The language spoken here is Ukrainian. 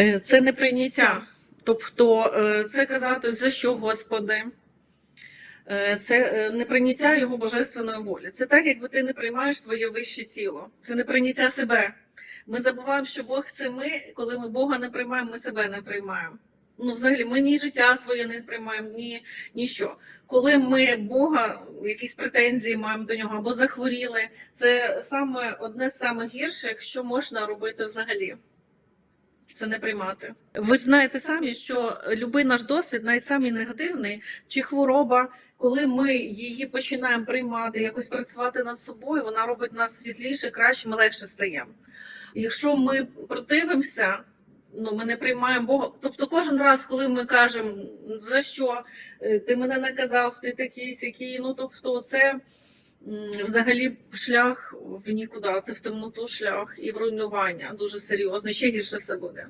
Е, Це не прийняття. Тобто е, це казати за що Господи. Е, Це не прийняття його божественної волі. Це так, якби ти не приймаєш своє вище тіло. Це не прийняття себе. Ми забуваємо, що Бог це ми. Коли ми Бога не приймаємо, ми себе не приймаємо. Ну, взагалі, ми ні життя своє не приймаємо, ні, ні що. Коли ми Бога якісь претензії маємо до нього або захворіли, це саме одне з самих гірших, що можна робити взагалі. Це не приймати. Ви ж знаєте самі, що будь-який наш досвід, навіть негативний, чи хвороба, коли ми її починаємо приймати, якось працювати над собою, вона робить нас світліше, краще, ми легше стаємо. Якщо ми противимося, ну ми не приймаємо Бога. Тобто, кожен раз, коли ми кажемо, за що Е, ти мене наказав, ти такий сякий, ну тобто, це взагалі шлях в нікуди, це в темноту шлях і в руйнування дуже серйозно, ще гірше все буде.